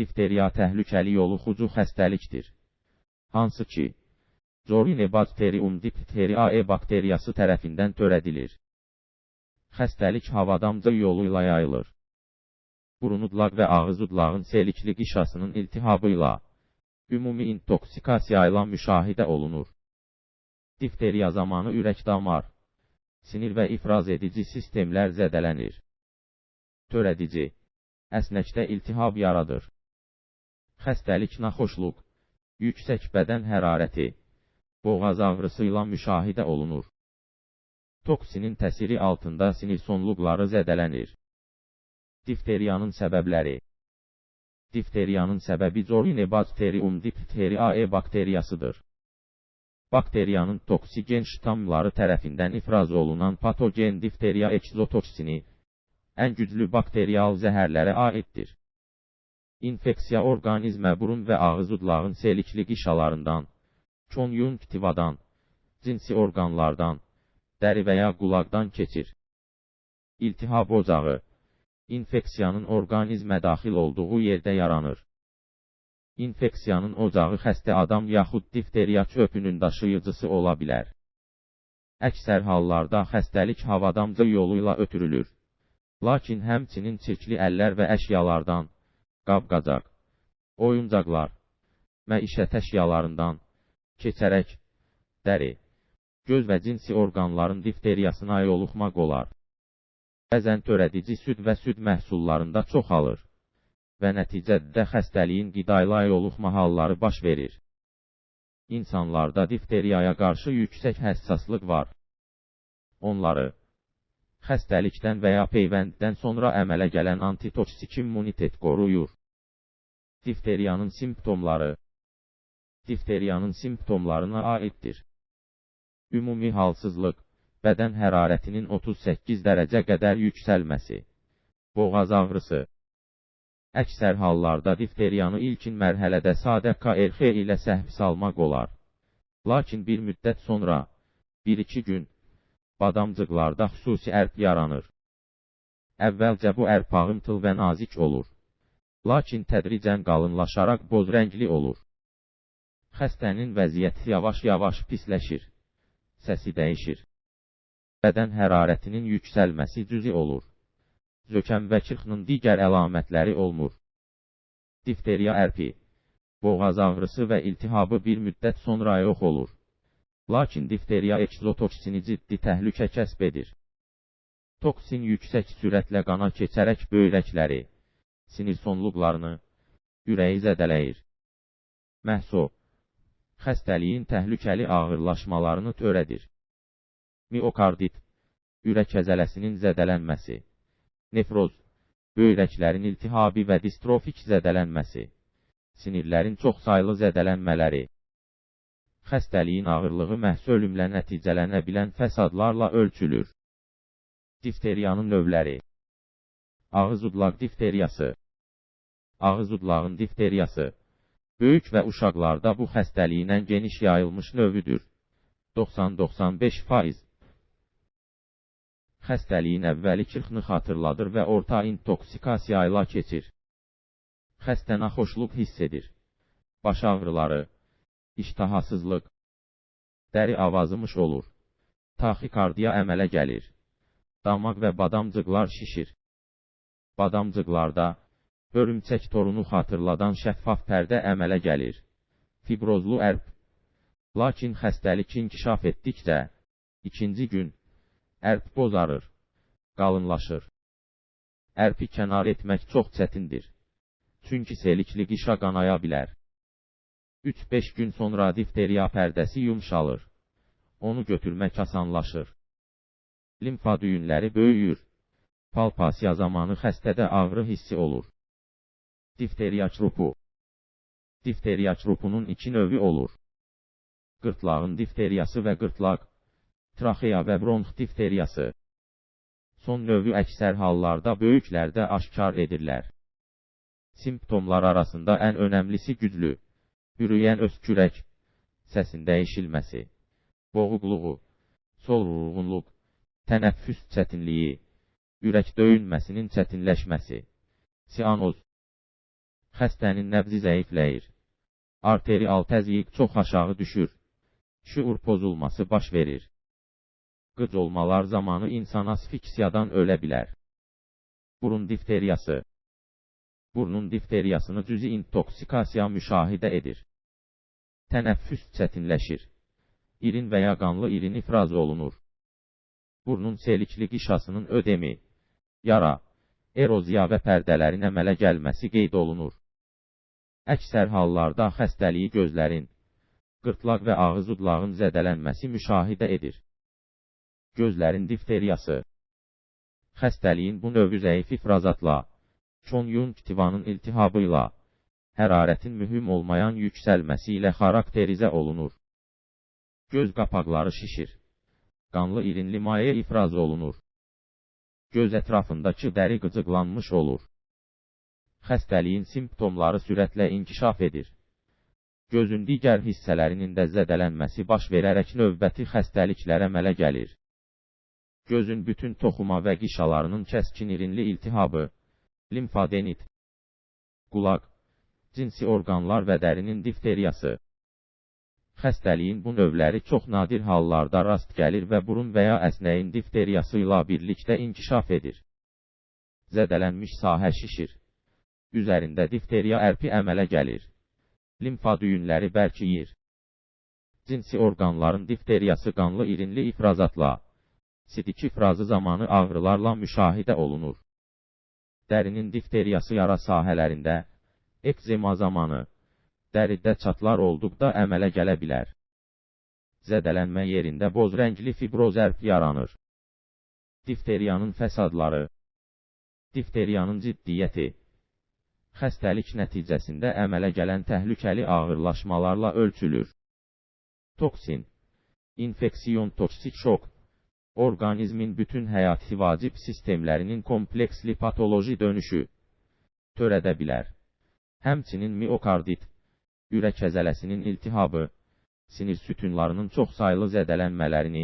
Difteriya təhlükəli yoluxucu xəstəlikdir. Hansı ki, Zorinebacterium diphtheriae bakteriyası tərəfindən törədilir. Xəstəlik havadamcı yolu ilə yayılır. Burun udlaq və ağız udlağın selikli qişasının iltihabı ilə, ümumi intoksikasiya ilə müşahidə olunur. Difteriya zamanı ürək-damar, sinir və ifraz edici sistemlər zədələnir. Törədici, əsnəkdə iltihab yaradır. Xəstəlik naxoşluq, yüksək bədən hərarəti, boğaz ağrısı ilə müşahidə olunur. Toksinin təsiri altında sinir sonluqları zədələnir. Difteriyanın səbəbləri Difteriyanın səbəbi Zorinebacterium diphtheriae bakteriyasıdır. Bakteriyanın toksigen ştamları tərəfindən ifraz olunan patogen difteriya ekzotoksini, ən güclü bakteriyal zəhərlərə aiddir. İnfeksiya orqanizmə burun və ağız udlağın selikli qişalarından, konjunktivadan, cinsi orqanlardan, dəri və ya qulaqdan keçir. İltihab ocağı, infeksiyanın orqanizmə daxil olduğu yerdə yaranır. İnfeksiyanın ocağı xəstə adam yaxud difteriya çöpünün daşıyıcısı ola bilər. Əksər hallarda xəstəlik havadamcı yolu ilə ötürülür. Lakin həmçinin çirkli əllər və əşyalardan, qab-qacaq, oyuncaqlar, məişət əşyalarından, keçərək, dəri, göz və cinsi orqanların difteriyasına yoluxmaq olar. Bəzən törədici süd və süd məhsullarında çoxalır və nəticədə xəstəliyin qida ilə yoluxma halları baş verir. İnsanlarda difteriyaya qarşı yüksək həssaslıq var. Onları xəstəlikdən və ya peyvənddən sonra əmələ gələn antitoksik immunitet qoruyur. Difteriyanın simptomları Difteriyanın simptomlarına aiddir. Ümumi halsızlıq, bədən hərarətinin 38 dərəcə qədər yüksəlməsi, boğaz ağrısı, Əksər hallarda difteriyanı ilkin mərhələdə sadə KRX ilə səhv salmaq olar. Lakin bir müddət sonra, 1-2 gün, badamcıqlarda xüsusi ərp yaranır. Əvvəlcə bu ərp ağımtıl və nazik olur. Lakin tədricən qalınlaşaraq boz rəngli olur. Xəstənin vəziyyəti yavaş-yavaş pisləşir. Səsi dəyişir. Bədən hərarətinin yüksəlməsi cüzi olur zökəm və çirxının digər əlamətləri olmur. Difteriya ərpi, boğaz ağrısı və iltihabı bir müddət sonra yox olur. Lakin difteriya ekzotoksini ciddi təhlükə kəsb edir. Toksin yüksək sürətlə qana keçərək böyrəkləri, sinir sonluqlarını, ürəyi zədələyir. Məhso, xəstəliyin təhlükəli ağırlaşmalarını törədir. Miokardit, ürək əzələsinin zədələnməsi nefroz, böyrəklərin iltihabi və distrofik zədələnməsi, sinirlərin çoxsaylı zədələnmələri, xəstəliyin ağırlığı məhz ölümlə nəticələnə bilən fəsadlarla ölçülür. Difteriyanın növləri Ağız udlaq difteriyası Ağız udlağın difteriyası Böyük və uşaqlarda bu xəstəliyin ən geniş yayılmış növüdür. 90-95% xəstəliyin əvvəli çırxını xatırladır və orta intoksikasiya ilə keçir. Xəstə naxoşluq hiss edir. Baş ağrıları, iştahasızlıq, dəri avazımış olur. Taxikardiya əmələ gəlir. Damaq və badamcıqlar şişir. Badamcıqlarda, hörümçək torunu xatırladan şəffaf pərdə əmələ gəlir. Fibrozlu ərb. Lakin xəstəlik inkişaf etdikcə, ikinci gün, Ərp bozarır, qalınlaşır. Ərpi kənar etmək çox çətindir. Çünki selikli qişa qanaya bilər. 3-5 gün sonra difteriya pərdəsi yumşalır. Onu götürmək asanlaşır. Limfa düyünləri böyüyür. Palpasiya zamanı xəstədə ağrı hissi olur. Difteriya çrupu Difteriya çrupunun iki növü olur. Qırtlağın difteriyası və qırtlaq, traxeya və bronx difteriyası. Son növü əksər hallarda böyüklərdə aşkar edirlər. Simptomlar arasında ən önəmlisi güclü, bürüyən öskürək, səsin dəyişilməsi, boğuqluğu, solğunluq, tənəffüs çətinliyi, ürək döyünməsinin çətinləşməsi, sianoz, Xəstənin nəbzi zəifləyir. Arterial təzyiq çox aşağı düşür. Şuur pozulması baş verir. Qıc olmalar zamanı insan asfiksiyadan ölə bilər. Burun difteriyası Burnun difteriyasını cüzi intoksikasiya müşahidə edir. Tənəffüs çətinləşir. İrin və ya qanlı irin ifraz olunur. Burnun selikli qişasının ödemi, yara, eroziya və pərdələrin əmələ gəlməsi qeyd olunur. Əksər hallarda xəstəliyi gözlərin, qırtlaq və ağız udlağın zədələnməsi müşahidə edir. Gözlərin difteriyası Xəstəliyin bu növü zəif ifrazatla, konjunktivanın iltihabı ilə, hərarətin mühüm olmayan yüksəlməsi ilə xarakterizə olunur. Göz qapaqları şişir. Qanlı irinli maye ifraz olunur. Göz ətrafındakı dəri qıcıqlanmış olur. Xəstəliyin simptomları sürətlə inkişaf edir. Gözün digər hissələrinin də zədələnməsi baş verərək növbəti xəstəliklərə əmələ gəlir. Gözün bütün toxuma və qişalarının kəskin irinli iltihabı, limfadenit, qulaq, cinsi orqanlar və dərinin difteriyası. Xəstəliyin bu növləri çox nadir hallarda rast gəlir və burun və ya əsnəyin difteriyası ilə birlikdə inkişaf edir. Zədələnmiş sahə şişir. Üzərində difteriya ərpi əmələ gəlir. Limfa düyünləri bərkiyir. Cinsi orqanların difteriyası qanlı irinli ifrazatla, sidik ifrazı zamanı ağrılarla müşahidə olunur dərinin difteriyası yara sahələrində, ekzema zamanı, dəridə çatlar olduqda əmələ gələ bilər. Zədələnmə yerində boz rəngli fibroz ərp yaranır. Difteriyanın fəsadları Difteriyanın ciddiyyəti Xəstəlik nəticəsində əmələ gələn təhlükəli ağırlaşmalarla ölçülür. Toksin İnfeksiyon toksik şok orqanizmin bütün həyati vacib sistemlərinin kompleksli patoloji dönüşü törədə bilər. Həmçinin miokardit, ürək əzələsinin iltihabı, sinir sütunlarının çoxsaylı zədələnmələrini,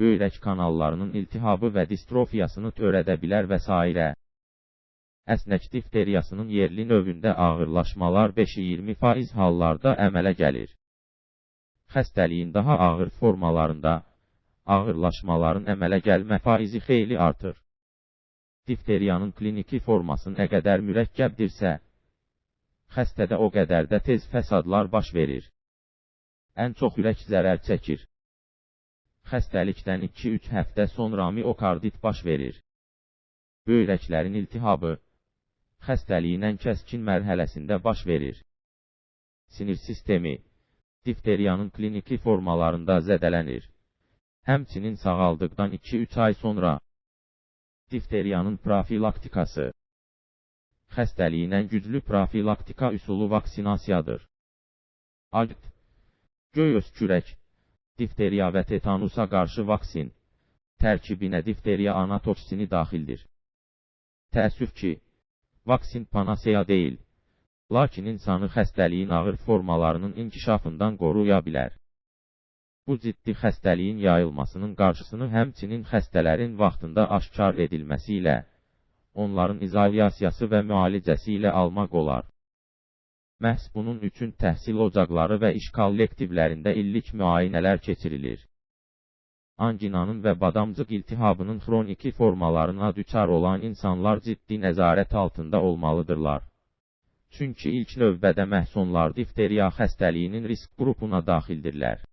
böyrək kanallarının iltihabı və distrofiyasını törədə bilər və s. Əsnək difteriyasının yerli növündə ağırlaşmalar 5-20% hallarda əmələ gəlir. Xəstəliyin daha ağır formalarında, ağırlaşmaların əmələ gəlmə faizi xeyli artır. Difteriyanın kliniki forması nə qədər mürəkkəbdirsə, xəstədə o qədər də tez fəsadlar baş verir. Ən çox ürək zərər çəkir. Xəstəlikdən 2-3 həftə sonra miokardit baş verir. Böyrəklərin iltihabı, xəstəliyin ən kəskin mərhələsində baş verir. Sinir sistemi, difteriyanın kliniki formalarında zədələnir. Həmçinin sağaldıqdan 2-3 ay sonra difteriyanın profilaktikası xəstəliyin ən güclü profilaktika üsulu vaksinasiyadır. AGT Göy öskürək Difteriya və tetanusa qarşı vaksin tərkibinə difteriya ana toksini daxildir. Təəssüf ki, vaksin panaseya deyil, lakin insanı xəstəliyin ağır formalarının inkişafından qoruya bilər. Bu ciddi xəstəliyin yayılmasının qarşısını həmçinin xəstələrin vaxtında aşkar edilməsi ilə, onların izolyasiyası və müalicəsi ilə almaq olar. Məhz bunun üçün təhsil ocaqları və iş kollektivlərində illik müayinələr keçirilir. Anginanın və badamcıq iltihabının xroniki formalarına düçar olan insanlar ciddi nəzarət altında olmalıdırlar. Çünki ilk növbədə məhz onlar difteriya xəstəliyinin risk qrupuna daxildirlər.